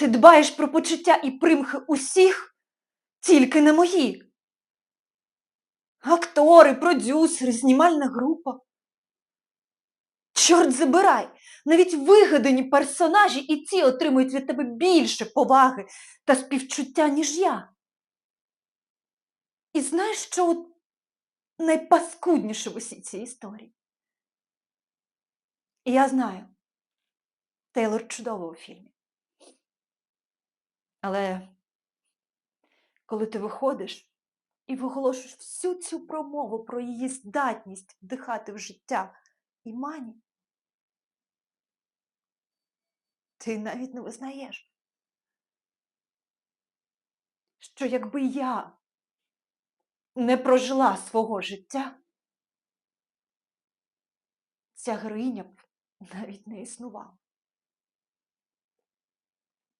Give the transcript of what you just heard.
Ти дбаєш про почуття і примхи усіх, тільки не мої. Актори, продюсери, знімальна група. Чорт забирай, навіть вигадані персонажі і ці отримують від тебе більше поваги та співчуття, ніж я. І знаєш, що от найпаскудніше в усій цій історії? І я знаю, Тейлор чудово у фільмі. Але коли ти виходиш і виголошуєш всю цю промову про її здатність вдихати в життя і мані, ти навіть не визнаєш, що якби я не прожила свого життя, ця героїня б навіть не існувала.